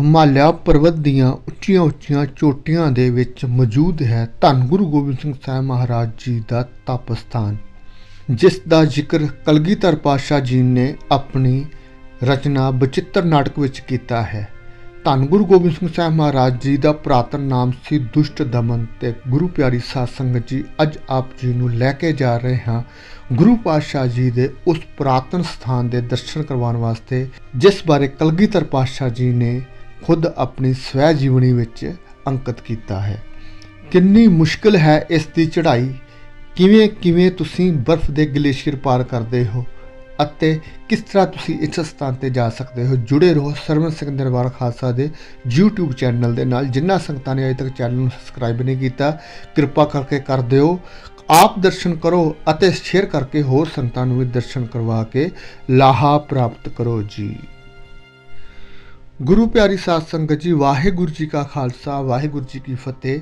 ਹਿਮਾਲਿਆ ਪਰਬਤ ਦੀਆਂ ਉੱਚੀਆਂ-ਉੱਚੀਆਂ ਚੋਟੀਆਂ ਦੇ ਵਿੱਚ ਮੌਜੂਦ ਹੈ ਧੰਨ ਗੁਰੂ ਗੋਬਿੰਦ ਸਿੰਘ ਸਾਹਿਬ ਮਹਾਰਾਜ ਜੀ ਦਾ ਤਪ ਸਥਾਨ ਜਿਸ ਦਾ ਜ਼ਿਕਰ ਕਲਗੀਧਰ ਪਾਤਸ਼ਾਹ ਜੀ ਨੇ ਆਪਣੀ ਰਚਨਾ ਬਚਿੱਤਰ ਨਾਟਕ ਵਿੱਚ ਕੀਤਾ ਹੈ। ਧੰਨ ਗੁਰੂ ਗੋਬਿੰਦ ਸਿੰਘ ਸਾਹਿਬ ਮਹਾਰਾਜ ਜੀ ਦਾ ਪ੍ਰਾਤਨ ਨਾਮ ਸੀ ਦੁਸ਼ਟ ਦਮਨ ਤੇ ਗੁਰੂ ਪਿਆਰੀ ਸਾਧ ਸੰਗਤ ਜੀ ਅੱਜ ਆਪ ਜੀ ਨੂੰ ਲੈ ਕੇ ਜਾ ਰਹੇ ਹਾਂ ਗੁਰੂ ਪਾਤਸ਼ਾਹ ਜੀ ਦੇ ਉਸ ਪ੍ਰਾਤਨ ਸਥਾਨ ਦੇ ਦਰਸ਼ਨ ਕਰਵਾਉਣ ਵਾਸਤੇ, ਜਿਸ ਬਾਰੇ ਕਲਗੀਧਰ ਪਾਤਸ਼ਾਹ ਜੀ ਨੇ ਖੁਦ ਆਪਣੀ ਸਵੈ ਜੀਵਨੀ ਵਿੱਚ ਅੰਕਿਤ ਕੀਤਾ ਹੈ। ਕਿੰਨੀ ਮੁਸ਼ਕਲ ਹੈ ਇਸ ਦੀ ਚੜ੍ਹਾਈ? ਕਿਵੇਂ ਕਿਵੇਂ ਤੁਸੀਂ ਬਰਫ਼ ਦੇ ਗਲੇਸ਼ੀਅਰ ਪਾਰ ਕਰਦੇ ਹੋ ਅਤੇ ਕਿਸ ਤਰ੍ਹਾਂ ਤੁਸੀਂ ਇਸ ਸਥਾਨ ਤੇ ਜਾ ਸਕਦੇ ਹੋ? ਜੁੜੇ ਰਹੋ ਸਰਵਨ ਸਿੰਘ ਦਰਬਾਰ ਖਾਲਸਾ ਦੇ YouTube ਚੈਨਲ ਦੇ ਨਾਲ, ਜਿਨ੍ਹਾਂ ਸੰਗਤਾਂ ਨੇ ਅਜੇ ਤੱਕ ਚੈਨਲ ਨੂੰ ਸਬਸਕ੍ਰਾਈਬ ਨਹੀਂ ਕੀਤਾ। ਕਿਰਪਾ ਕਰਕੇ ਕਰ ਦਿਓ। ਆਪ ਦਰਸ਼ਨ ਕਰੋ ਅਤੇ ਸ਼ੇਅਰ ਕਰਕੇ ਹੋਰ ਸੰਗਤਾਂ ਨੂੰ ਵੀ ਦਰਸ਼ਨ ਕਰਵਾ ਕੇ ਲਾਹਾ ਪ੍ਰਾਪਤ ਕਰੋ ਜੀ। ਗੁਰੂ ਪਿਆਰੀ ਸਾਧ ਸੰਗਤ ਜੀ, ਵਾਹਿਗੁਰੂ ਜੀ ਕਾ ਖਾਲਸਾ, ਵਾਹਿਗੁਰੂ ਜੀ ਕੀ ਫਤਿਹ।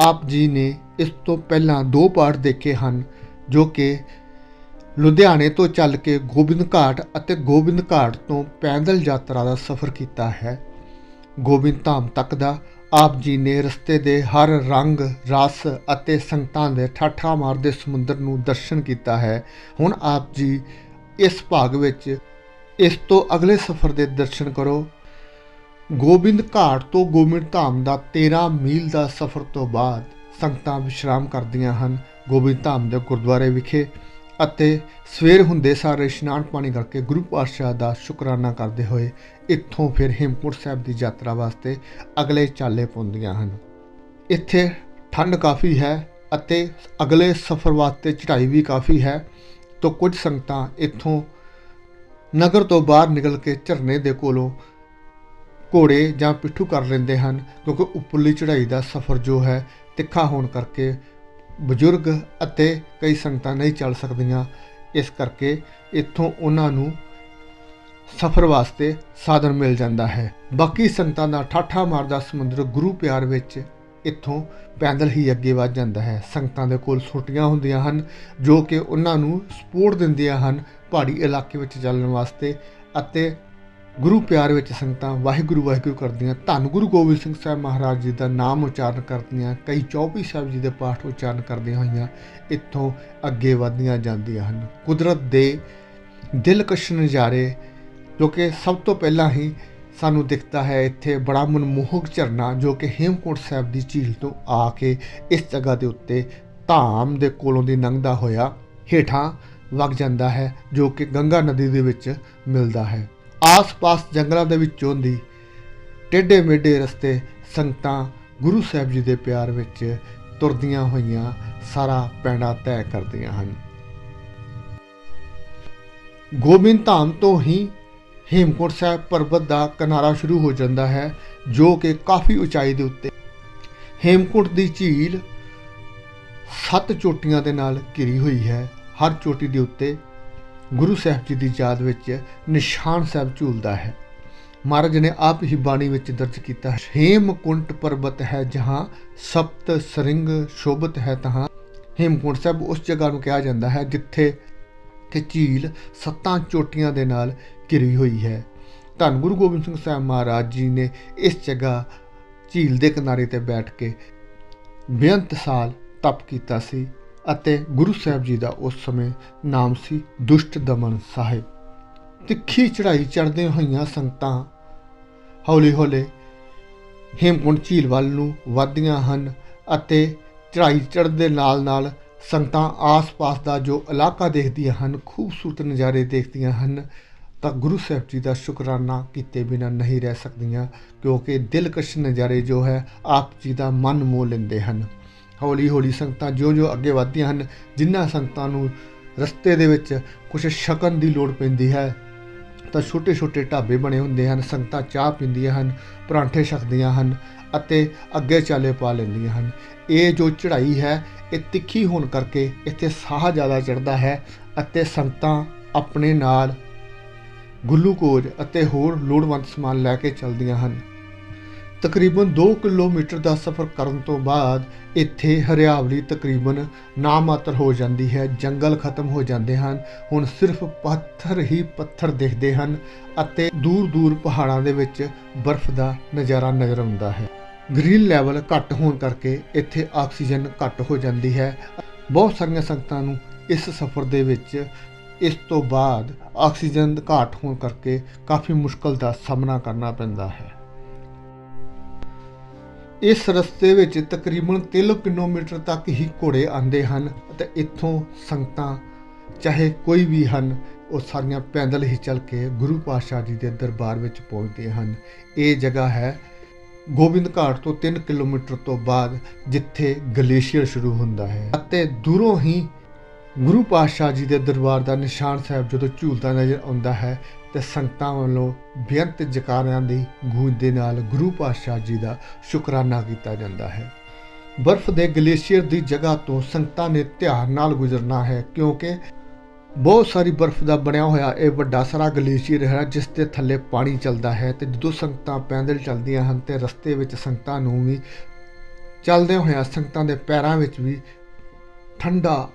ਆਪ ਜੀ ਨੇ ਇਸ ਤੋਂ ਪਹਿਲਾਂ ਦੋ ਪਾਠ ਦੇਖੇ ਹਨ, ਜੋ ਕਿ ਲੁਧਿਆਣੇ ਤੋਂ ਚੱਲ ਕੇ ਗੋਬਿੰਦ ਘਾਟ ਅਤੇ ਗੋਬਿੰਦ ਘਾਟ ਤੋਂ ਪੈਦਲ ਯਾਤਰਾ ਦਾ ਸਫ਼ਰ ਕੀਤਾ ਹੈ। ਗੋਬਿੰਦ ਧਾਮ ਤੱਕ ਦਾ ਆਪ ਜੀ ਨੇ ਰਸਤੇ ਦੇ ਹਰ ਰੰਗ, ਰਸ ਅਤੇ ਸੰਗਤਾਂ ਦੇ ਠਾਠਾ ਮਾਰਦੇ ਸਮੁੰਦਰ ਨੂੰ ਦਰਸ਼ਨ ਕੀਤਾ ਹੈ। ਹੁਣ ਆਪ ਜੀ ਇਸ ਭਾਗ ਵਿੱਚ ਇਸ ਤੋਂ ਅਗਲੇ ਸਫ਼ਰ ਦੇ ਦਰਸ਼ਨ ਕਰੋ। ਗੋਬਿੰਦ ਘਾਟ ਤੋਂ ਗੋਬਿੰਦ ਧਾਮ ਦਾ 13 ਮੀਲ ਦਾ ਸਫ਼ਰ ਤੋਂ ਬਾਅਦ ਸੰਗਤਾਂ ਵਿਸ਼ਰਾਮ ਕਰਦੀਆਂ ਹਨ ਗੋਬਿੰਦ ਧਾਮ ਦੇ ਗੁਰਦੁਆਰੇ ਵਿਖੇ ਅਤੇ ਸਵੇਰ ਹੁੰਦੇ ਸਾਰ ਇਸ਼ਨਾਨ ਪਾਣੀ ਕਰਕੇ ਗੁਰੂ ਪਾਤਸ਼ਾਹ ਦਾ ਸ਼ੁਕਰਾਨਾ ਕਰਦੇ ਹੋਏ ਇੱਥੋਂ ਫਿਰ ਹੇਮਕੁੰਟ ਸਾਹਿਬ ਦੀ ਯਾਤਰਾ ਵਾਸਤੇ ਅਗਲੇ ਚਾਲੇ ਪਾਉਂਦੀਆਂ ਹਨ। ਇੱਥੇ ਠੰਡ ਕਾਫੀ ਹੈ ਅਤੇ ਅਗਲੇ ਸਫ਼ਰ ਵਾਸਤੇ ਚੜ੍ਹਾਈ ਵੀ ਕਾਫੀ ਹੈ ਤਾਂ ਕੁਝ ਸੰਗਤਾਂ ਇੱਥੋਂ ਨਗਰ ਤੋਂ ਬਾਹਰ ਨਿਕਲ ਕੇ ਝਰਨੇ ਦੇ ਕੋਲੋਂ ਘੋੜੇ ਜਾਂ ਪਿੱਠੂ ਕਰ ਲੈਂਦੇ ਹਨ, ਕਿਉਂਕਿ ਉੱਪਰਲੀ ਚੜ੍ਹਾਈ ਦਾ ਸਫ਼ਰ ਜੋ ਹੈ ਤਿੱਖਾ ਹੋਣ ਕਰਕੇ ਬਜ਼ੁਰਗ ਅਤੇ ਕਈ ਸੰਗਤਾਂ ਨਹੀਂ ਚੱਲ ਸਕਦੀਆਂ। ਇਸ ਕਰਕੇ ਇੱਥੋਂ ਉਹਨਾਂ ਨੂੰ ਸਫ਼ਰ ਵਾਸਤੇ ਸਾਧਨ ਮਿਲ ਜਾਂਦਾ ਹੈ। ਬਾਕੀ ਸੰਗਤਾਂ ਦਾ ਠਾਠਾ ਮਾਰਦਾ ਸਮੁੰਦਰ ਗੁਰੂ ਪਿਆਰ ਵਿੱਚ ਇੱਥੋਂ ਪੈਦਲ ਹੀ ਅੱਗੇ ਵੱਧ ਜਾਂਦਾ ਹੈ। ਸੰਗਤਾਂ ਦੇ ਕੋਲ ਛੋਟੀਆਂ ਹੁੰਦੀਆਂ ਹਨ, ਜੋ ਕਿ ਉਹਨਾਂ ਨੂੰ ਸਪੋਰਟ ਦਿੰਦੀਆਂ ਹਨ ਪਹਾੜੀ ਇਲਾਕੇ ਵਿੱਚ ਚੱਲਣ ਵਾਸਤੇ ਅਤੇ ਗੁਰੂ ਪਿਆਰ ਵਿੱਚ ਸੰਗਤਾਂ ਵਾਹਿਗੁਰੂ ਵਾਹਿਗੁਰੂ ਕਰਦੀਆਂ। ਧੰਨ ਗੁਰੂ ਗੋਬਿੰਦ ਸਿੰਘ ਸਾਹਿਬ ਮਹਾਰਾਜ ਜੀ ਦਾ ਨਾਮ ਉਚਾਰਨ ਕਰਦੀਆਂ, ਕਈ ਚੌਪਈ ਸਾਹਿਬ ਜੀ ਦੇ ਪਾਠ ਉਚਾਰਨ ਕਰਦੀਆਂ ਹੋਈਆਂ, ਇੱਥੋਂ ਅੱਗੇ ਵਧਦੀਆਂ ਜਾਂਦੀਆਂ ਹਨ। ਕੁਦਰਤ ਦੇ ਦਿਲਕਸ਼ ਨਜ਼ਾਰੇ, ਜੋ ਕਿ ਸਭ ਤੋਂ ਪਹਿਲਾਂ ਹੀ ਸਾਨੂੰ ਦਿਖਦਾ ਹੈ, ਇੱਥੇ ਬੜਾ ਮਨਮੋਹਕ ਝਰਨਾ, ਜੋ ਕਿ ਹੇਮਕੁੰਟ ਸਾਹਿਬ ਦੀ ਝੀਲ ਤੋਂ ਆ ਕੇ ਇਸ ਜਗ੍ਹਾ ਦੇ ਉੱਤੇ ਧਾਮ ਦੇ ਕੋਲੋਂ ਦੀ ਲੰਘਦਾ ਹੋਇਆ ਹੇਠਾਂ ਵਗ ਜਾਂਦਾ ਹੈ, ਜੋ ਕਿ ਗੰਗਾ ਨਦੀ ਦੇ ਵਿੱਚ ਮਿਲਦਾ ਹੈ। ਆਸ-ਪਾਸ ਜੰਗਲਾਂ ਦੇ ਵਿੱਚੋਂ ਦੀ ਟੇਢੇ ਮੇਢੇ ਰਸਤੇ ਸੰਗਤਾਂ ਗੁਰੂ ਸਾਹਿਬ ਜੀ ਦੇ ਪਿਆਰ ਵਿੱਚ ਤੁਰਦੀਆਂ ਹੋਈਆਂ ਸਾਰਾ ਪੈਂਡਾ ਤੈਅ ਕਰਦੀਆਂ ਹਨ। ਗੋਬਿੰਦ ਧਾਮ ਤੋਂ ਹੀ ਹੇਮਕੁੰਟ ਸਾਹਿਬ ਪਰਬਤ ਦਾ ਕਿਨਾਰਾ ਸ਼ੁਰੂ ਹੋ ਜਾਂਦਾ ਹੈ, ਜੋ ਕਿ ਕਾਫੀ ਉਚਾਈ ਦੇ ਉੱਤੇ ਹੇਮਕੁੰਟ ਦੀ ਝੀਲ ਸੱਤ ਚੋਟੀਆਂ ਦੇ ਨਾਲ ਘਿਰੀ ਹੋਈ ਹੈ। ਹਰ ਚੋਟੀ ਦੇ ਉੱਤੇ ਗੁਰੂ ਸਾਹਿਬ ਜੀ ਦੀ ਯਾਦ ਵਿੱਚ ਨਿਸ਼ਾਨ ਸਾਹਿਬ ਝੂਲਦਾ ਹੈ। ਮਹਾਰਾਜ ਨੇ ਆਪ ਹੀ ਬਾਣੀ ਵਿੱਚ ਦਰਜ ਕੀਤਾ ਹੈ, ਹੇਮਕੁੰਟ ਪਰਬਤ ਹੈ ਜਹਾਂ, ਸਪਤ ਸਰਿੰਗ ਸ਼ੋਭਤ ਹੈ ਤਹਾਂ। ਹੇਮਕੁੰਟ ਸਾਹਿਬ ਉਸ ਜਗ੍ਹਾ ਨੂੰ ਕਿਹਾ ਜਾਂਦਾ ਹੈ ਜਿੱਥੇ ਕਿ ਝੀਲ ਸੱਤਾਂ ਚੋਟੀਆਂ ਦੇ ਨਾਲ ਘਿਰੀ ਹੋਈ ਹੈ। ਧੰਨ ਗੁਰੂ ਗੋਬਿੰਦ ਸਿੰਘ ਸਾਹਿਬ ਮਹਾਰਾਜ ਜੀ ਨੇ ਇਸ ਜਗ੍ਹਾ ਝੀਲ ਦੇ ਕਿਨਾਰੇ ਤੇ ਬੈਠ ਕੇ ਬੇਅੰਤ ਸਾਲ ਤਪ ਕੀਤਾ ਸੀ। ਅਤੇ ਗੁਰੂ ਸਾਹਿਬ ਜੀ ਦਾ ਉਸ ਸਮੇਂ ਨਾਮ ਸੀ ਦੁਸ਼ਟ ਦਮਨ ਸਾਹਿਬ। ਤਿੱਖੀ ਚੜ੍ਹਾਈ ਚੜ੍ਹਦੇ ਹੋਈਆਂ ਸੰਗਤਾਂ ਹੌਲੀ-ਹੌਲੀ ਹੇਮਕੁੰਟ ਝੀਲ ਵੱਲ ਨੂੰ ਵਧਦੀਆਂ ਹਨ ਅਤੇ ਚੜ੍ਹਾਈ ਚੜ੍ਹਦੇ ਨਾਲ-ਨਾਲ ਸੰਗਤਾਂ ਆਸ-ਪਾਸ ਦਾ ਜੋ ਇਲਾਕਾ ਦੇਖਦੀਆਂ ਹਨ, ਖੂਬਸੂਰਤ ਨਜ਼ਾਰੇ ਦੇਖਦੀਆਂ ਹਨ, ਤਾਂ ਗੁਰੂ ਸਾਹਿਬ ਜੀ ਦਾ ਸ਼ੁਕਰਾਨਾ ਕੀਤੇ ਬਿਨਾਂ ਨਹੀਂ ਰਹਿ ਸਕਦੀਆਂ ਕਿਉਂਕਿ ਦਿਲਕਸ਼ ਨਜ਼ਾਰੇ ਜੋ ਹੈ, ਆਪ ਜੀ ਦਾ ਮਨ ਮੋਹ ਲੈਂਦੇ ਹਨ। ਹੌਲੀ ਹੌਲੀ ਸੰਗਤਾਂ ਜਿਉਂ-ਜਿਉਂ ਅੱਗੇ ਵਧਦੀਆਂ ਹਨ, ਜਿਨ੍ਹਾਂ ਸੰਗਤਾਂ ਨੂੰ ਰਸਤੇ ਦੇ ਵਿੱਚ ਕੁਝ ਛਕਣ ਦੀ ਲੋੜ ਪੈਂਦੀ ਹੈ, ਤਾਂ ਛੋਟੇ-ਛੋਟੇ ਢਾਬੇ ਬਣੇ ਹੁੰਦੇ ਹਨ, ਸੰਗਤਾਂ ਚਾਹ ਪੀਂਦੀਆਂ ਹਨ, ਪਰਾਂਠੇ ਛਕਦੀਆਂ ਹਨ ਅਤੇ ਅੱਗੇ ਚਾਲੇ ਪਾ ਲੈਂਦੀਆਂ ਹਨ। ਇਹ ਜੋ ਚੜ੍ਹਾਈ ਹੈ, ਇਹ ਤਿੱਖੀ ਹੋਣ ਕਰਕੇ ਇੱਥੇ ਸਾਹ ਜ਼ਿਆਦਾ ਚੜਦਾ ਹੈ ਅਤੇ ਸੰਗਤਾਂ ਆਪਣੇ ਨਾਲ ਗਲੂਕੋਜ਼ ਅਤੇ ਹੋਰ ਲੋੜਵੰਦ ਸਮਾਨ ਲੈ ਕੇ ਚੱਲਦੀਆਂ ਹਨ। ਤਕਰੀਬਨ 2 ਕਿਲੋਮੀਟਰ ਦਾ ਸਫ਼ਰ ਕਰਨ ਤੋਂ ਬਾਅਦ ਇੱਥੇ ਹਰਿਆਵਲੀ ਤਕਰੀਬਨ ਨਾਮਾਤਰ ਹੋ ਜਾਂਦੀ ਹੈ, ਜੰਗਲ ਖਤਮ ਹੋ ਜਾਂਦੇ ਹਨ। ਹੁਣ ਸਿਰਫ ਪੱਥਰ ਹੀ ਪੱਥਰ ਦਿਖਦੇ ਹਨ ਅਤੇ ਦੂਰ ਦੂਰ ਪਹਾੜਾਂ ਦੇ ਵਿੱਚ ਬਰਫ਼ ਦਾ ਨਜ਼ਾਰਾ ਨਜ਼ਰ ਆਉਂਦਾ ਹੈ। ਗ੍ਰੀਨ ਲੈਵਲ ਘੱਟ ਹੋਣ ਕਰਕੇ ਇੱਥੇ ਆਕਸੀਜਨ ਘੱਟ ਹੋ ਜਾਂਦੀ ਹੈ। ਬਹੁਤ ਸਾਰੀਆਂ ਸੰਗਤਾਂ ਨੂੰ ਇਸ ਸਫ਼ਰ ਦੇ ਵਿੱਚ ਇਸ ਤੋਂ ਬਾਅਦ ਆਕਸੀਜਨ ਘਾਟ ਹੋਣ ਕਰਕੇ ਕਾਫੀ ਮੁਸ਼ਕਲ ਦਾ ਸਾਹਮਣਾ ਕਰਨਾ ਪੈਂਦਾ ਹੈ। ਇਸ ਰਸਤੇ ਵਿੱਚ ਤਕਰੀਬਨ 3 ਕਿਲੋਮੀਟਰ ਤੱਕ ਹੀ ਘੋੜੇ ਆਉਂਦੇ ਹਨ ਅਤੇ ਇੱਥੋਂ ਸੰਗਤਾਂ, ਚਾਹੇ ਕੋਈ ਵੀ ਹਨ, ਉਹ ਸਾਰੀਆਂ ਪੈਦਲ ਹੀ ਚੱਲ ਕੇ ਗੁਰੂ ਪਾਤਸ਼ਾਹ ਜੀ ਦੇ ਦਰਬਾਰ ਵਿੱਚ ਪਹੁੰਚਦੇ ਹਨ। ਇਹ ਜਗ੍ਹਾ ਹੈ ਗੋਬਿੰਦ ਘਾਟ ਤੋਂ 3 ਕਿਲੋਮੀਟਰ ਤੋਂ ਬਾਅਦ, ਜਿੱਥੇ ਗਲੇਸ਼ੀਅਰ ਸ਼ੁਰੂ ਹੁੰਦਾ ਹੈ ਅਤੇ ਦੂਰੋਂ ਹੀ ਗੁਰੂ ਪਾਤਸ਼ਾਹ ਜੀ ਦੇ ਦਰਬਾਰ ਦਾ ਨਿਸ਼ਾਨ ਸਾਹਿਬ ਜਦੋਂ ਝੂਲਦਾ ਨਜ਼ਰ ਆਉਂਦਾ ਹੈ ਤੇ ਸੰਗਤਾਂ ਵੱਲੋਂ ਬੇਅੰਤ ਜਕਾਰਿਆਂ ਦੀ ਗੂੰਜ ਦੇ ਨਾਲ ਗੁਰੂ ਪਾਤਸ਼ਾਹ ਜੀ ਦਾ ਸ਼ੁਕਰਾਨਾ ਕੀਤਾ ਜਾਂਦਾ ਹੈ। ਬਰਫ਼ ਦੇ ਗਲੇਸ਼ੀਅਰ ਦੀ ਜਗ੍ਹਾ ਤੋਂ ਸੰਗਤਾਂ ਨੇ ਧਿਆਨ ਨਾਲ ਗੁਜ਼ਰਨਾ ਹੈ ਕਿਉਂਕਿ ਬਹੁਤ ਸਾਰੀ ਬਰਫ਼ ਦਾ ਬਣਿਆ ਹੋਇਆ ਇਹ ਵੱਡਾ ਸਾਰਾ ਗਲੇਸ਼ੀਅਰ ਹੈ ਜਿਸ ਦੇ ਥੱਲੇ ਪਾਣੀ ਚੱਲਦਾ ਹੈ ਤੇ ਜਦੋਂ ਸੰਗਤਾਂ ਪੈਦਲ ਚੱਲਦੀਆਂ ਹਨ ਤੇ ਰਸਤੇ ਵਿੱਚ ਸੰਗਤਾਂ ਨੂੰ ਵੀ ਚੱਲਦੇ ਹੋਇਆ ਸੰਗਤਾਂ ਦੇ ਪੈਰਾਂ ਵਿੱਚ ਵੀ ਠੰਡਾ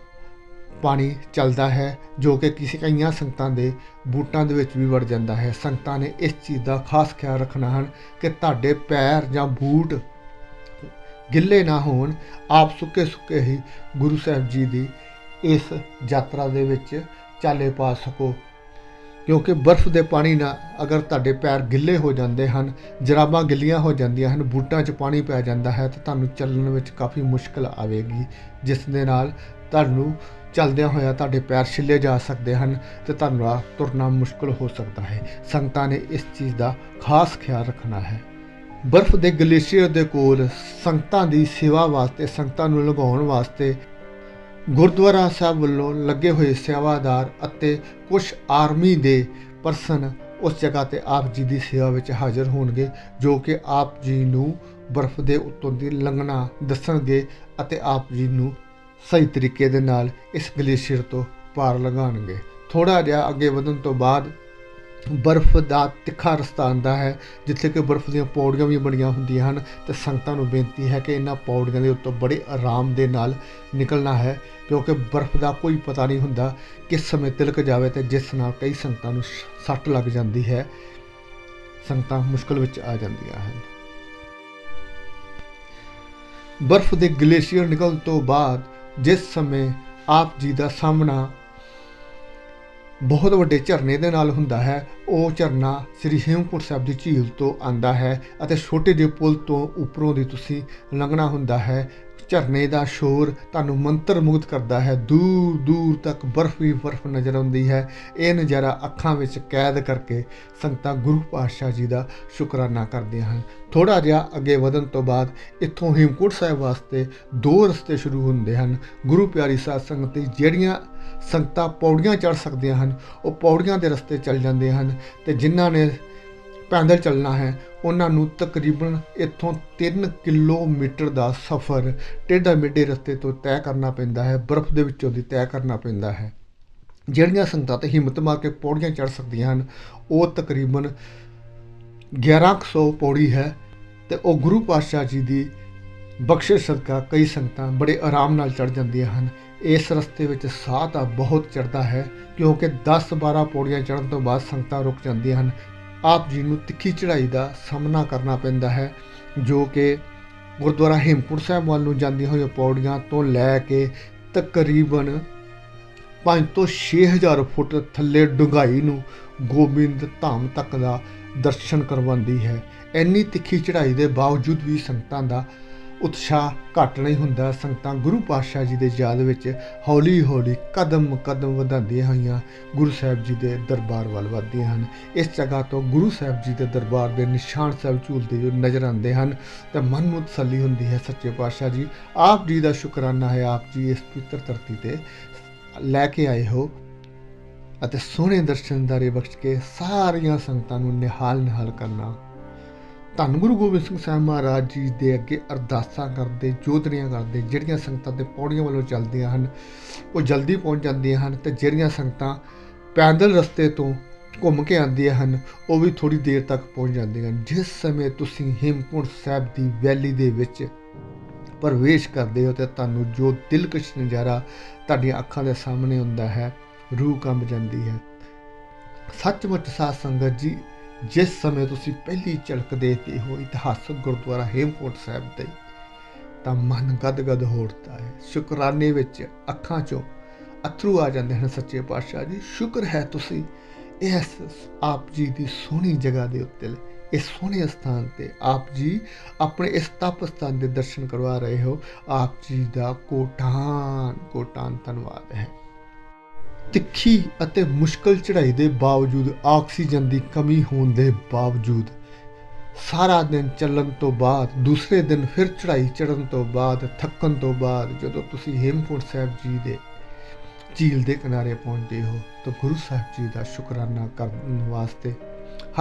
ਪਾਣੀ ਚੱਲਦਾ ਹੈ, ਜੋ ਕਿ ਕਿਸੇ ਕਈਆਂ ਸੰਗਤਾਂ ਦੇ ਬੂਟਾਂ ਦੇ ਵਿੱਚ ਵੀ ਵੜ ਜਾਂਦਾ ਹੈ। ਸੰਗਤਾਂ ਨੇ ਇਸ ਚੀਜ਼ ਦਾ ਖਾਸ ਖਿਆਲ ਰੱਖਣਾ ਹਨ ਕਿ ਤੁਹਾਡੇ ਪੈਰ ਜਾਂ ਬੂਟ ਗਿੱਲੇ ਨਾ ਹੋਣ। ਆਪ ਸੁੱਕੇ ਸੁੱਕੇ ਹੀ ਗੁਰੂ ਸਾਹਿਬ ਜੀ ਦੀ ਇਸ ਯਾਤਰਾ ਦੇ ਵਿੱਚ ਚਾਲੇ ਪਾ ਸਕੋ। ਕਿਉਂਕਿ ਬਰਫ਼ ਦੇ ਪਾਣੀ ਨਾਲ ਅਗਰ ਤੁਹਾਡੇ ਪੈਰ ਗਿੱਲੇ ਹੋ ਜਾਂਦੇ ਹਨ, ਜਰਾਬਾਂ ਗਿੱਲੀਆਂ ਹੋ ਜਾਂਦੀਆਂ ਹਨ, ਬੂਟਾਂ 'ਚ ਪਾਣੀ ਪੈ ਜਾਂਦਾ ਹੈ, ਤਾਂ ਤੁਹਾਨੂੰ ਚੱਲਣ ਵਿੱਚ ਕਾਫੀ ਮੁਸ਼ਕਲ ਆਵੇਗੀ, ਜਿਸ ਦੇ ਨਾਲ ਤੁਹਾਨੂੰ ਚੱਲਦਿਆਂ ਹੋਇਆ ਤੁਹਾਡੇ ਪੈਰ ਛਿੱਲੇ ਜਾ ਸਕਦੇ ਹਨ ਤੇ ਤੁਹਾਨੂੰ ਤੁਰਨਾ ਮੁਸ਼ਕਲ ਹੋ ਸਕਦਾ ਹੈ। ਸੰਗਤਾਂ ਨੇ ਇਸ ਚੀਜ਼ ਦਾ ਖਾਸ ਖਿਆਲ ਰੱਖਣਾ ਹੈ। ਬਰਫ਼ ਦੇ ਗਲੇਸ਼ੀਅਰ ਦੇ ਕੋਲ ਸੰਗਤਾਂ ਦੀ ਸੇਵਾ ਵਾਸਤੇ, ਸੰਗਤਾਂ ਨੂੰ ਲਗਾਉਣ ਵਾਸਤੇ ਗੁਰਦੁਆਰਾ ਸਾਹਿਬ ਵੱਲੋਂ ਲੱਗੇ ਹੋਏ ਸੇਵਾਦਾਰ ਅਤੇ ਕੁਝ ਆਰਮੀ ਦੇ ਪਰਸਨ ਉਸ ਜਗ੍ਹਾ ਤੇ ਆਪ ਜੀ ਦੀ ਸੇਵਾ ਵਿੱਚ ਹਾਜ਼ਰ ਹੋਣਗੇ, ਜੋ ਕਿ ਆਪ ਜੀ ਨੂੰ ਬਰਫ਼ ਦੇ ਉੱਤੋਂ ਦੀ ਲੰਘਣਾ ਦੱਸਣਗੇ ਅਤੇ ਆਪ ਜੀ ਨੂੰ ਸਹੀ ਤਰੀਕੇ ਦੇ ਨਾਲ ਇਸ ਗਲੇਸ਼ੀਅਰ ਤੋਂ ਪਾਰ ਲੰਘਾਣਗੇ ਥੋੜਾ ਜਿਹਾ ਅੱਗੇ ਵਧਣ ਤੋਂ ਬਾਅਦ ਬਰਫ਼ ਦਾ ਤਿੱਖਾ ਰਸਤਾ ਆਉਂਦਾ ਹੈ, ਜਿੱਥੇ ਕਿ ਬਰਫ਼ ਦੀਆਂ ਪੌੜੀਆਂ ਵੀ ਬਣੀਆਂ ਹੁੰਦੀਆਂ ਹਨ ਤੇ ਸੰਗਤਾਂ ਨੂੰ ਬੇਨਤੀ ਹੈ ਕਿ ਇਹਨਾਂ ਪੌੜੀਆਂ ਦੇ ਉੱਤੋਂ ਬੜੇ ਆਰਾਮ ਦੇ ਨਾਲ ਨਿਕਲਣਾ ਹੈ, ਕਿਉਂਕਿ ਬਰਫ਼ ਦਾ ਕੋਈ ਪਤਾ ਨਹੀਂ ਹੁੰਦਾ ਕਿਸ ਸਮੇਂ ਤਿਲਕ ਜਾਵੇ ਤੇ ਜਿਸ ਨਾਲ ਕਈ ਸੰਗਤਾਂ ਨੂੰ ਸੱਟ ਲੱਗ ਜਾਂਦੀ ਹੈ। ਸੰਗਤਾਂ ਮੁਸ਼ਕਲ ਵਿੱਚ ਆ ਜਾਂਦੀਆਂ ਹਨ। ਬਰਫ਼ ਦੇ ਗਲੇਸ਼ੀਅਰ ਨਿਕਲਣ ਤੋਂ ਬਾਅਦ ਜਿਸ ਸਮੇਂ ਆਪ ਜੀ ਦਾ ਸਾਹਮਣਾ ਬਹੁਤ ਵੱਡੇ ਝਰਨੇ ਦੇ ਨਾਲ ਹੁੰਦਾ ਹੈ, ਉਹ ਝਰਨਾ ਸ੍ਰੀ ਹੇਮਕੁੰਟ ਸਾਹਿਬ ਦੀ ਝੀਲ ਤੋਂ ਆਂਦਾ ਹੈ ਅਤੇ ਛੋਟੇ ਜਿਹੇ ਪੁਲ ਤੋਂ ਉੱਪਰੋਂ ਦੀ ਤੁਸੀਂ ਲੰਘਣਾ ਹੁੰਦਾ ਹੈ। ਝਰਨੇ ਦਾ ਸ਼ੋਰ ਤੁਹਾਨੂੰ ਮੰਤਰ ਮੁਗਧ ਕਰਦਾ ਹੈ। ਦੂਰ ਦੂਰ ਤੱਕ ਬਰਫ਼ ਹੀ ਬਰਫ਼ ਨਜ਼ਰ ਆਉਂਦੀ ਹੈ। ਇਹ ਨਜ਼ਾਰਾ ਅੱਖਾਂ ਵਿੱਚ ਕੈਦ ਕਰਕੇ ਸੰਗਤਾਂ ਗੁਰੂ ਪਾਤਸ਼ਾਹ ਜੀ ਦਾ ਸ਼ੁਕਰਾਨਾ ਕਰਦੀਆਂ ਹਨ। ਥੋੜਾ ਜਿਹਾ ਅੱਗੇ ਵਧਣ ਤੋਂ ਬਾਅਦ ਇੱਥੋਂ ਹੇਮਕੁੰਟ ਸਾਹਿਬ ਵਾਸਤੇ ਦੋ ਰਸਤੇ ਸ਼ੁਰੂ ਹੁੰਦੇ ਹਨ। ਗੁਰੂ ਪਿਆਰੀ ਸਾਧ ਸੰਗਤ ਜਿਹੜੀਆਂ ਸੰਗਤਾਂ ਪੌੜੀਆਂ ਚੜ ਸਕਦੀਆਂ ਹਨ, ਉਹ ਪੌੜੀਆਂ ਦੇ ਰਸਤੇ ਚੱਲ ਜਾਂਦੇ ਹਨ ਤੇ ਜਿਨ੍ਹਾਂ ਨੇ ਪੈਦਲ ਚੱਲਣਾ ਹੈ। ਉਹਨਾਂ ਨੂੰ ਤਕਰੀਬਨ ਇੱਥੋਂ 3 ਕਿਲੋਮੀਟਰ ਦਾ ਸਫ਼ਰ ਟੇਢਾ ਮੇਢੇ ਰਸਤੇ ਤੋਂ ਤੈਅ ਕਰਨਾ ਪੈਂਦਾ ਹੈ, ਬਰਫ਼ ਦੇ ਵਿੱਚੋਂ ਦੀ ਤੈਅ ਕਰਨਾ ਪੈਂਦਾ ਹੈ। ਜਿਹੜੀਆਂ ਸੰਗਤਾਂ ਤੇ ਹਿੰਮਤ ਮਾਰ ਕੇ ਪੌੜੀਆਂ ਚੜ ਸਕਦੀਆਂ ਹਨ, ਉਹ ਤਕਰੀਬਨ 1100 ਪੌੜੀ ਹੈ ਤੇ ਉਹ ਗੁਰੂ ਪਾਤਸ਼ਾਹ ਜੀ ਦੀ ਬਖਸ਼ਿਸ਼ ਸਦਕਾ ਕਈ ਸੰਗਤਾਂ ਬੜੇ ਆਰਾਮ ਨਾਲ ਚੜ ਜਾਂਦੀਆਂ ਹਨ। ਇਸ ਰਸਤੇ ਵਿੱਚ ਸਾਹ ਤਾਂ ਬਹੁਤ ਚੜਦਾ ਹੈ, ਕਿਉਂਕਿ 10-12 ਪੌੜੀਆਂ ਚੜਨ ਤੋਂ ਬਾਅਦ ਸੰਗਤਾਂ ਰੁਕ ਜਾਂਦੀਆਂ ਹਨ। ਆਪ ਜੀ ਨੂੰ ਤਿੱਖੀ ਚੜ੍ਹਾਈ ਦਾ ਸਾਹਮਣਾ ਕਰਨਾ ਪੈਂਦਾ ਹੈ, ਜੋ ਕਿ ਗੁਰਦੁਆਰਾ ਹੇਮਕੁੰਟ ਸਾਹਿਬ ਵੱਲ ਨੂੰ ਜਾਂਦੀਆਂ ਹੋਈਆਂ ਪੌੜੀਆਂ ਤੋਂ ਲੈ ਕੇ ਤਕਰੀਬਨ 5 ਤੋਂ 6000 ਫੁੱਟ ਥੱਲੇ ਡੁੰਗਾਈ ਨੂੰ ਗੋਬਿੰਦ ਧਾਮ ਤੱਕ ਦਾ ਦਰਸ਼ਨ ਕਰਵਾਉਂਦੀ ਹੈ। ਇੰਨੀ ਤਿੱਖੀ ਚੜ੍ਹਾਈ ਦੇ ਬਾਵਜੂਦ ਵੀ ਸੰਗਤਾਂ ਦਾ ਉਤਸ਼ਾਹ ਘੱਟ ਨਹੀਂ ਹੁੰਦਾ। ਸੰਗਤਾਂ ਗੁਰੂ ਪਾਤਸ਼ਾਹ ਜੀ ਦੇ ਯਾਦ ਵਿੱਚ ਹੌਲੀ-ਹੌਲੀ ਕਦਮ ਕਦਮ ਵਧਾਉਂਦੀਆਂ ਹੋਈਆਂ ਗੁਰੂ ਸਾਹਿਬ ਜੀ ਦੇ ਦਰਬਾਰ ਵੱਲ ਵਧਦੀਆਂ ਹਨ। ਇਸ ਜਗ੍ਹਾ ਤੋਂ ਗੁਰੂ ਸਾਹਿਬ ਜੀ ਦੇ ਦਰਬਾਰ ਦੇ ਨਿਸ਼ਾਨ ਸਾਹਿਬ ਝੂਲਦੇ ਜੋ ਨਜ਼ਰ ਆਉਂਦੇ ਹਨ। ਤਾਂ ਮਨ ਨੂੰ ਤਸੱਲੀ ਹੁੰਦੀ ਹੈ ਸੱਚੇ ਪਾਤਸ਼ਾਹ ਜੀ। ਆਪ ਜੀ ਦਾ ਸ਼ੁਕਰਾਨਾ ਹੈ ਆਪ ਜੀ ਇਸ ਪਵਿੱਤਰ ਧਰਤੀ ਤੇ ਲੈ ਕੇ ਆਏ ਹੋ ਅਤੇ ਸੋਹਣੇ ਦਰਸ਼ਨਦਾਰੇ ਬਖਸ਼ ਕੇ ਸਾਰੀਆਂ ਸੰਗਤਾਂ ਨੂੰ ਨਿਹਾਲ ਨਿਹਾਲ ਕਰਨਾ ਧੰਨ ਗੁਰੂ ਗੋਬਿੰਦ ਸਿੰਘ ਸਾਹਿਬ ਮਹਾਰਾਜ ਜੀ ਦੇ ਅੱਗੇ ਅਰਦਾਸਾਂ ਕਰਦੇ ਜੋਤਰੀਆਂ ਕਰਦੇ, ਜਿਹੜੀਆਂ ਸੰਗਤਾਂ ਤੇ ਪੌੜੀਆਂ ਵੱਲੋਂ ਚੱਲਦੀਆਂ ਹਨ, ਉਹ ਜਲਦੀ ਪਹੁੰਚ ਜਾਂਦੀਆਂ ਹਨ ਤੇ ਜਿਹੜੀਆਂ ਸੰਗਤਾਂ ਪੈਦਲ ਰਸਤੇ ਤੋਂ ਘੁੰਮ ਕੇ ਆਉਂਦੀਆਂ ਹਨ, ਉਹ ਵੀ ਥੋੜੀ ਦੇਰ ਤੱਕ ਪਹੁੰਚ ਜਾਂਦੀਆਂ ਹਨ। ਜਿਸ ਸਮੇਂ ਤੁਸੀਂ ਹੇਮਕੁੰਟ ਸਾਹਿਬ ਦੀ ਵੈਲੀ ਦੇ ਵਿੱਚ ਪ੍ਰਵੇਸ਼ ਕਰਦੇ ਹੋ ਤੇ ਤੁਹਾਨੂੰ ਜੋ ਦਿਲਕਸ਼ ਨਜ਼ਾਰਾ ਤੁਹਾਡੀਆਂ ਅੱਖਾਂ ਦੇ ਸਾਹਮਣੇ ਹੁੰਦਾ ਹੈ, ਰੂਹ ਕੰਬ ਜਾਂਦੀ ਹੈ। ਸੱਚਮੁੱਚ ਸਾਧ ਸੰਗਤ ਜੀ ਜਿਸ ਸਮੇਂ ਤੁਸੀਂ ਪਹਿਲੀ ਝਲਕ ਦੇਖਦੇ ਹੋ ਇਤਿਹਾਸਕ ਗੁਰਦੁਆਰਾ ਹੇਮਕੁੰਟ ਸਾਹਿਬ ਦੇ ਤਾਂ ਮਨ ਗਦਗਦ ਹੋ ਹੈ। ਸ਼ੁਕਰਾਨੇ ਵਿੱਚ ਅੱਖਾਂ 'ਚੋਂ ਅਥਰੂ ਆ ਜਾਂਦੇ ਹਨ ਸੱਚੇ ਪਾਤਸ਼ਾਹ ਜੀ। ਸ਼ੁਕਰ ਹੈ ਤੁਸੀਂ ਇਸ ਆਪ ਜੀ ਦੀ ਸੋਹਣੀ ਜਗ੍ਹਾ ਦੇ ਉੱਤੇ, ਇਸ ਸੋਹਣੇ ਸਥਾਨ ਤੇ ਆਪ ਜੀ ਆਪਣੇ ਇਸ ਤਪ ਸਥਾਨ ਦੇ ਦਰਸ਼ਨ ਕਰਵਾ ਰਹੇ ਹੋ। ਆਪ ਜੀ ਦਾ ਕੋਟਾਨ ਕੋਟਾਨ ਧੰਨਵਾਦ ਹੈ। ਤਿੱਖੀ ਅਤੇ ਮੁਸ਼ਕਲ ਚੜ੍ਹਾਈ ਦੇ ਬਾਵਜੂਦ ਆਕਸੀਜਨ ਦੀ ਕਮੀ ਹੋਣ ਦੇ ਬਾਵਜੂਦ, ਸਾਰਾ ਦਿਨ ਚੱਲਣ ਤੋਂ ਬਾਅਦ, ਦੂਸਰੇ ਦਿਨ ਫਿਰ ਚੜ੍ਹਾਈ ਚੜਨ ਤੋਂ ਬਾਅਦ, ਥੱਕਣ ਤੋਂ ਬਾਅਦ ਜਦੋਂ ਤੁਸੀਂ ਹੇਮਕੁੰਟ ਸਾਹਿਬ ਜੀ ਦੇ ਝੀਲ ਦੇ ਕਿਨਾਰੇ ਪਹੁੰਚਦੇ ਹੋ, ਤਾਂ ਗੁਰੂ ਸਾਹਿਬ ਜੀ ਦਾ ਸ਼ੁਕਰਾਨਾ ਕਰਨ ਵਾਸਤੇ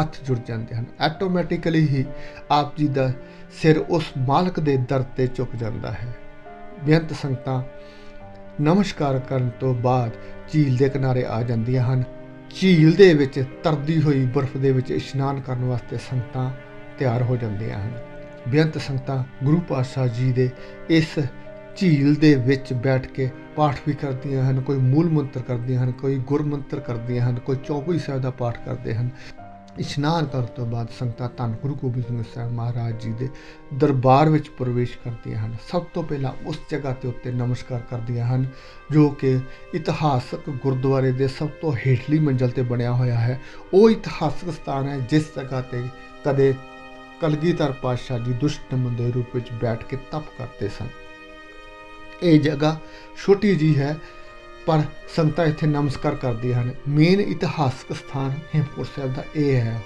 ਹੱਥ ਜੁੜ ਜਾਂਦੇ ਹਨ। ਆਟੋਮੈਟਿਕਲੀ ਹੀ ਆਪ ਜੀ ਦਾ ਸਿਰ ਉਸ ਮਾਲਕ ਦੇ ਦਰ ਤੇ ਝੁਕ ਜਾਂਦਾ ਹੈ। ਬੇਅੰਤ ਸੰਗਤਾਂ ਨਮਸਕਾਰ ਕਰਨ ਤੋਂ ਬਾਅਦ ਝੀਲ ਦੇ ਕਿਨਾਰੇ ਆ ਜਾਂਦੀਆਂ ਹਨ। ਝੀਲ ਦੇ ਵਿੱਚ ਤਰਦੀ ਹੋਈ ਬਰਫ਼ ਦੇ ਵਿੱਚ ਇਸ਼ਨਾਨ ਕਰਨ ਵਾਸਤੇ ਸੰਗਤਾਂ ਤਿਆਰ ਹੋ ਜਾਂਦੀਆਂ ਹਨ। ਬੇਅੰਤ ਸੰਗਤਾਂ ਗੁਰੂ ਪਾਤਸ਼ਾਹ ਜੀ ਦੇ ਇਸ ਝੀਲ ਦੇ ਵਿੱਚ ਬੈਠ ਕੇ ਪਾਠ ਵੀ ਕਰਦੀਆਂ ਹਨ, ਕੋਈ ਮੂਲ ਮੰਤਰ ਕਰਦੀਆਂ ਹਨ, ਕੋਈ ਗੁਰ ਮੰਤਰ ਕਰਦੀਆਂ ਹਨ, ਕੋਈ ਚੌਪਈ ਸਾਹਿਬ ਦਾ ਪਾਠ ਕਰਦੇ ਹਨ। ਇਸ਼ਨਾਨ ਕਰਨ ਤੋਂ ਬਾਅਦ ਸੰਗਤਾਂ ਧੰਨ ਗੁਰੂ ਗੋਬਿੰਦ ਸਿੰਘ ਸਾਹਿਬ ਮਹਾਰਾਜ ਜੀ ਦੇ ਦਰਬਾਰ ਵਿੱਚ ਪ੍ਰਵੇਸ਼ ਕਰਦੀਆਂ ਹਨ। ਸਭ ਤੋਂ ਪਹਿਲਾਂ ਉਸ ਜਗ੍ਹਾ ਤੇ ਉੱਤੇ ਨਮਸਕਾਰ ਕਰਦੀਆਂ ਹਨ, ਜੋ ਕਿ ਇਤਿਹਾਸਕ ਗੁਰਦੁਆਰੇ ਦੇ ਸਭ ਤੋਂ ਹੇਠਲੀ ਮੰਜ਼ਲ ਤੇ ਬਣਿਆ ਹੋਇਆ ਹੈ। ਉਹ ਇਤਿਹਾਸਕ ਸਥਾਨ ਹੈ, ਜਿਸ ਜਗ੍ਹਾ ਤੇ ਕਦੇ ਕਲਗੀਧਰ ਪਾਤਸ਼ਾਹ ਜੀ ਦੁਸ਼ਟਮ ਦੇ ਰੂਪ ਵਿੱਚ ਬੈਠ ਕੇ ਤਪ ਕਰਦੇ ਸਨ। ਇਹ ਜਗ੍ਹਾ ਛੋਟੀ ਜੀ ਹੈ ਪਰ ਸੰਗਤਾਂ ਇੱਥੇ ਨਮਸਕਾਰ ਕਰਦੀਆਂ ਹਨ। ਮੇਨ ਇਤਿਹਾਸਕ ਸਥਾਨ ਹੇਮਕੁੰਟ ਸਾਹਿਬ ਦਾ ਇਹ ਹੈ।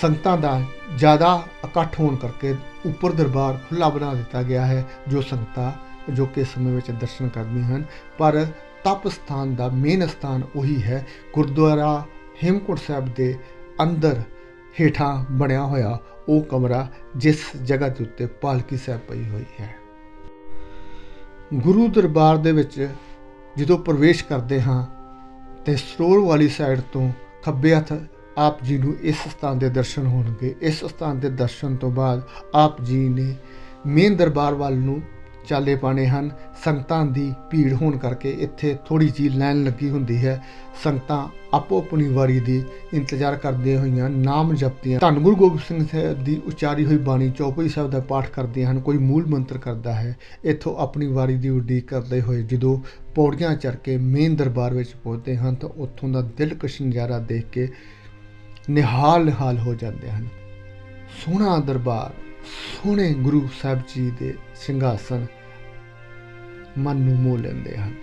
ਸੰਗਤਾਂ ਦਾ ਜ਼ਿਆਦਾ ਇਕੱਠ ਹੋਣ ਕਰਕੇ ਉੱਪਰ ਦਰਬਾਰ ਖੁੱਲਾ ਬਣਾ ਦਿੱਤਾ ਗਿਆ ਹੈ, ਜੋ ਸੰਗਤਾਂ ਜੋ ਕਿ ਸਮੇਂ ਵਿੱਚ ਦਰਸ਼ਨ ਕਰਦੀਆਂ ਹਨ। ਪਰ ਤਪ ਸਥਾਨ ਦਾ ਮੇਨ ਸਥਾਨ ਉਹੀ ਹੈ। ਗੁਰਦੁਆਰਾ ਹੇਮਕੁੰਟ ਸਾਹਿਬ ਦੇ ਅੰਦਰ ਹੇਠਾਂ ਬਣਿਆ ਹੋਇਆ ਉਹ ਕਮਰਾ ਜਿਸ ਜਗ੍ਹਾ ਦੇ ਉੱਤੇ ਪਾਲਕੀ ਸਾਹਿਬ ਪਈ ਹੋਈ ਹੈ। ਗੁਰੂ ਦਰਬਾਰ ਦੇ ਵਿੱਚ ਜਦੋਂ ਪ੍ਰਵੇਸ਼ ਕਰਦੇ ਹਾਂ ਤੇ ਸਰੋਵਰ ਵਾਲੀ ਸਾਈਡ ਤੋਂ ਖੱਬੇ ਹੱਥ ਆਪ ਜੀ ਨੂੰ ਇਸ ਸਥਾਨ ਦੇ ਦਰਸ਼ਨ ਹੋਣਗੇ। ਇਸ ਸਥਾਨ ਦੇ ਦਰਸ਼ਨ ਤੋਂ ਬਾਅਦ ਆਪ ਜੀ ਨੇ ਮੇਨ ਦਰਬਾਰ ਵੱਲ ਨੂੰ ਚਾਲੇ ਪਾਣੇ ਹਨ। ਸੰਗਤਾਂ ਦੀ ਭੀੜ ਹੋਣ ਕਰਕੇ ਇੱਥੇ ਥੋੜੀ ਜਿਹੀ ਲਾਈਨ ਲੱਗੀ ਹੁੰਦੀ ਹੈ। ਸੰਗਤਾਂ ਆਪੋ ਆਪਣੀ ਵਾਰੀ ਦੀ ਇੰਤਜ਼ਾਰ ਕਰਦੇ ਹੋਈਆਂ ਨਾਮ ਜਪਦੀਆਂ। ਧੰਨ ਗੁਰੂ ਗੋਬਿੰਦ ਸਿੰਘ ਸਾਹਿਬ ਦੀ ਉਚਾਰੀ ਹੋਈ ਬਾਣੀ ਚੌਪਈ ਸਾਹਿਬ ਦਾ ਪਾਠ ਕਰਦੀਆਂ ਹਨ। ਕੋਈ ਮੂਲ ਮੰਤਰ ਕਰਦਾ ਹੈ, ਇੱਥੋਂ ਆਪਣੀ ਵਾਰੀ ਦੀ ਉਡੀਕ ਕਰਦੇ ਹੋਏ ਜਦੋਂ ਪੌੜੀਆਂ ਚੜ੍ਹ ਕੇ ਮੇਨ ਦਰਬਾਰ ਵਿੱਚ ਪਹੁੰਚਦੇ ਹਨ ਤਾਂ ਉੱਥੋਂ ਦਾ ਦਿਲਕਸ਼ ਨਜ਼ਾਰਾ ਦੇਖ ਕੇ ਨਿਹਾਲ ਨਿਹਾਲ ਹੋ ਜਾਂਦੇ ਹਨ। ਸੋਹਣਾ ਦਰਬਾਰ, ਸੋਹਣੇ ਗੁਰੂ ਸਾਹਿਬ ਜੀ ਦੇ ਸਿੰਘਾਸਨ ਮਨ ਨੂੰ ਮੋਹ ਲੈਂਦੇ ਹਨ।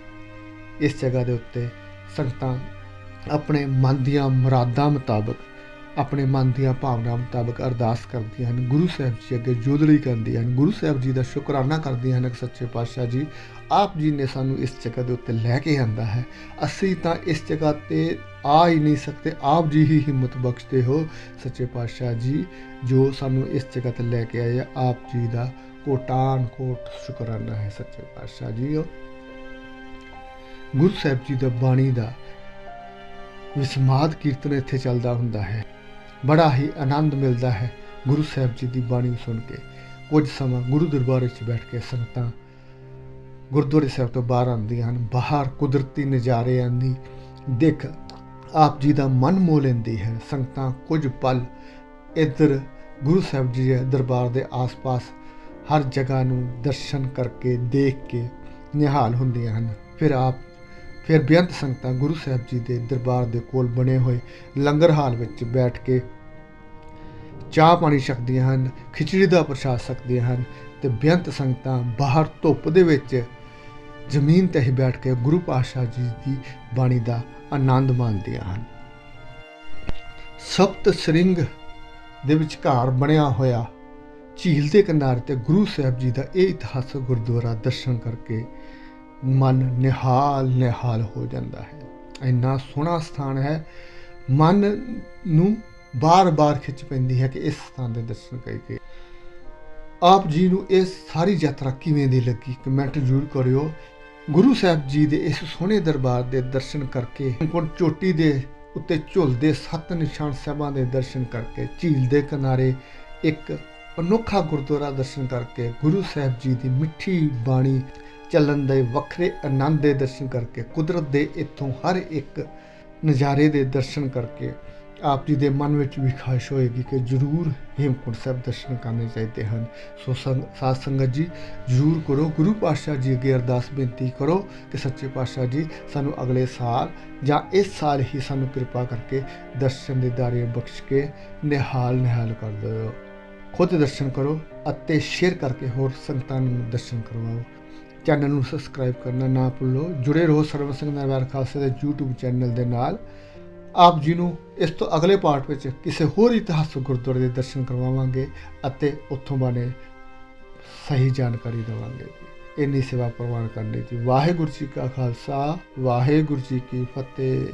ਇਸ ਜਗ੍ਹਾ ਦੇ ਉੱਤੇ ਸੰਗਤਾਂ ਆਪਣੇ ਮਨ ਦੀਆਂ ਮੁਰਾਦਾਂ ਮੁਤਾਬਕ, ਆਪਣੇ ਮਨ ਦੀਆਂ ਭਾਵਨਾਵਾਂ ਮੁਤਾਬਕ ਅਰਦਾਸ ਕਰਦੀਆਂ ਹਨ। ਗੁਰੂ ਸਾਹਿਬ ਜੀ ਅੱਗੇ ਜੋਦੜੀ ਕਰਦੀਆਂ ਹਨ। ਗੁਰੂ ਸਾਹਿਬ ਜੀ ਦਾ ਸ਼ੁਕਰਾਨਾ ਕਰਦੀਆਂ ਹਨ ਕਿ ਸੱਚੇ ਪਾਤਸ਼ਾਹ ਜੀ, ਆਪ ਜੀ ਨੇ ਸਾਨੂੰ ਇਸ ਜਗ੍ਹਾ ਦੇ ਉੱਤੇ ਲੈ ਕੇ ਆਂਦਾ ਹੈ। ਅਸੀਂ ਤਾਂ ਇਸ ਜਗ੍ਹਾ ਤੇ ਆ ਹੀ ਨਹੀਂ ਸਕਦੇ, ਆਪ ਜੀ ਹੀ ਹਿੰਮਤ ਬਖਸ਼ਦੇ ਹੋ। ਸੱਚੇ ਪਾਤਸ਼ਾਹ ਜੀ, ਜੋ ਸਾਨੂੰ ਇਸ ਜਗ੍ਹਾ ਤੇ ਲੈ ਕੇ ਆਏ ਆਪ ਜੀ ਦਾ ਕੋਟਾਨ ਕੋਟ ਸ਼ੁਕਰਾਨਾ ਹੈ ਸੱਚੇ ਪਾਤਸ਼ਾਹ ਜੀ ਗੁਰੂ ਸਾਹਿਬ ਜੀ ਦਾ ਬਾਣੀ ਦਾ ਵਿਸਮਾਦ ਕੀਰਤਨ ਇੱਥੇ ਚੱਲਦਾ ਹੁੰਦਾ ਹੈ। ਬੜਾ ਹੀ ਆਨੰਦ ਮਿਲਦਾ ਹੈ ਗੁਰੂ ਸਾਹਿਬ ਜੀ ਦੀ ਬਾਣੀ ਸੁਣ ਕੇ। ਕੁਝ ਸਮਾਂ ਗੁਰੂ ਦਰਬਾਰ ਵਿੱਚ ਬੈਠ ਕੇ ਸੰਗਤਾਂ ਗੁਰਦੁਆਰੇ ਸਾਹਿਬ ਤੋਂ ਬਾਹਰ ਆਉਂਦੀਆਂ ਹਨ। ਬਾਹਰ ਕੁਦਰਤੀ ਨਜ਼ਾਰੇ ਦੀ ਦੇਖ ਆਪ ਜੀ ਦਾ ਮਨ ਮੋਹ ਲੈਂਦੀ ਹੈ। ਸੰਗਤਾਂ ਕੁਝ ਪਲ ਇੱਧਰ ਗੁਰੂ ਸਾਹਿਬ ਜੀ ਦੇ ਦਰਬਾਰ ਦੇ ਆਸ-ਪਾਸ ਹਰ ਜਗ੍ਹਾ ਨੂੰ ਦਰਸ਼ਨ ਕਰਕੇ ਦੇਖ ਕੇ ਨਿਹਾਲ ਹੁੰਦੀਆਂ ਹਨ। ਫਿਰ ਆਪ, ਫਿਰ ਬੇਅੰਤ ਸੰਗਤਾਂ ਗੁਰੂ ਸਾਹਿਬ ਜੀ ਦੇ ਦਰਬਾਰ ਦੇ ਕੋਲ ਬਣੇ ਹੋਏ ਲੰਗਰ ਹਾਲ ਵਿੱਚ ਬੈਠ ਕੇ ਚਾਹ ਪਾਣੀ ਛਕਦੀਆਂ ਹਨ, ਖਿਚੜੀ ਦਾ ਪ੍ਰਸ਼ਾਦ ਛਕਦੀਆਂ ਹਨ ਤੇ ਬੇਅੰਤ ਸੰਗਤਾਂ ਬਾਹਰ ਧੁੱਪ ਦੇ ਵਿੱਚ ਜ਼ਮੀਨ ਤੇ ਹੀ ਬੈਠ ਕੇ ਗੁਰੂ ਪਾਤਸ਼ਾਹ ਜੀ ਦੀ ਬਾਣੀ ਦਾ ਆਨੰਦ ਮਾਣਦੀਆਂ ਹਨ। ਸਪਤ ਸ੍ਰਿੰਗ ਦੇ ਵਿਚਕਾਰ ਬਣਿਆ ਹੋਇਆ ਝੀਲ ਦੇ ਕਿਨਾਰੇ ਤੇ ਗੁਰੂ ਸਾਹਿਬ ਜੀ ਦਾ ਇਹ ਇਤਿਹਾਸਕ ਗੁਰਦੁਆਰਾ ਦਰਸ਼ਨ ਕਰਕੇ ਮਨ ਨਿਹਾਲ ਨਿਹਾਲ ਹੋ ਜਾਂਦਾ ਹੈ। ਇੰਨਾ ਸੋਹਣਾ ਸਥਾਨ ਹੈ। ਮਨ ਨੂੰ ਬਾਰ-ਬਾਰ ਖਿੱਚ ਪੈਂਦੀ ਹੈ ਕਿ ਇਸ ਸਥਾਨ ਦੇ ਦਰਸ਼ਨ ਕਰਕੇ ਆਪ ਜੀ ਨੂੰ ਇਹ ਸਾਰੀ ਯਾਤਰਾ ਕਿਵੇਂ ਦੀ ਲੱਗੀ ਕਮੈਂਟ ਜ਼ਰੂਰ ਕਰਿਓ। ਗੁਰੂ ਸਾਹਿਬ ਜੀ ਦੇ ਇਸ ਸੋਹਣੇ ਦਰਬਾਰ ਦੇ ਦਰਸ਼ਨ ਕਰਕੇ ਕੋਣ ਚੋਟੀ ਦੇ ਉੱਤੇ ਝੁਲਦੇ ਸੱਤ ਨਿਸ਼ਾਨ ਸਾਹਿਬਾਂ ਦੇ ਦਰਸ਼ਨ ਕਰਕੇ ਝੀਲ ਦੇ ਕਿਨਾਰੇ ਇੱਕ ਅਨੋਖਾ ਗੁਰਦੁਆਰਾ ਦਰਸ਼ਨ ਕਰਕੇ ਗੁਰੂ ਸਾਹਿਬ ਜੀ ਦੀ ਮਿੱਠੀ ਬਾਣੀ ਚੱਲਣ ਦੇ ਵੱਖਰੇ ਆਨੰਦ ਦੇ ਦਰਸ਼ਨ ਕਰਕੇ, ਕੁਦਰਤ ਦੇ ਇੱਥੋਂ ਹਰ ਇੱਕ ਨਜ਼ਾਰੇ ਦੇ ਦਰਸ਼ਨ ਕਰਕੇ ਆਪ ਜੀ ਦੇ ਮਨ ਵਿੱਚ ਵੀ ਖਾਹਿਸ਼ ਹੋਏਗੀ ਕਿ ਜ਼ਰੂਰ ਹੇਮਕੁੰਟ ਸਾਹਿਬ ਦਰਸ਼ਨ ਕਰਨੇ ਚਾਹੀਦੇ ਹਨ। ਸੋ ਸੰਗ, ਸਾਧ ਸੰਗਤ ਜੀ, ਜ਼ਰੂਰ ਕਰੋ, ਗੁਰੂ ਪਾਤਸ਼ਾਹ ਜੀ ਅੱਗੇ ਅਰਦਾਸ ਬੇਨਤੀ ਕਰੋ ਕਿ ਸੱਚੇ ਪਾਤਸ਼ਾਹ ਜੀ, ਸਾਨੂੰ ਅਗਲੇ ਸਾਲ ਜਾਂ ਇਸ ਸਾਲ ਹੀ ਸਾਨੂੰ ਕਿਰਪਾ ਕਰਕੇ ਦਰਸ਼ਨ ਦੇ ਦਾਰੇ ਬਖਸ਼ ਕੇ ਨਿਹਾਲ ਨਿਹਾਲ ਕਰ ਦਿਓ। ਖੁਦ ਦਰਸ਼ਨ ਕਰੋ ਅਤੇ ਸ਼ੇਅਰ ਕਰਕੇ ਹੋਰ ਸੰਗਤਾਂ ਨੂੰ ਦਰਸ਼ਨ ਕਰਵਾਓ। ਚੈਨਲ ਨੂੰ ਸਬਸਕ੍ਰਾਈਬ ਕਰਨਾ ਨਾ ਭੁੱਲੋ। ਜੁੜੇ ਰਹੋ ਸਰਵ ਸਿੰਘ ਨਰਵੈਰ ਖਾਲਸੇ ਦੇ YouTube ਚੈਨਲ ਦੇ ਨਾਲ। ਆਪ ਜੀ ਨੂੰ ਇਸ ਤੋਂ ਅਗਲੇ ਪਾਰਟ ਵਿੱਚ ਕਿਸੇ ਹੋਰ ਇਤਿਹਾਸਕ ਗੁਰਦੁਆਰੇ ਦੇ ਦਰਸ਼ਨ ਕਰਵਾਵਾਂਗੇ ਅਤੇ ਉੱਥੋਂ ਬਾਰੇ ਸਹੀ ਜਾਣਕਾਰੀ ਦੇਵਾਂਗੇ। ਜੀ ਇੰਨੀ ਸੇਵਾ ਪ੍ਰਵਾਨ ਕਰਨੀ ਜੀ। ਵਾਹਿਗੁਰੂ ਜੀ ਕਾ ਖਾਲਸਾ, ਵਾਹਿਗੁਰੂ ਜੀ ਕੀ ਫਤਿਹ।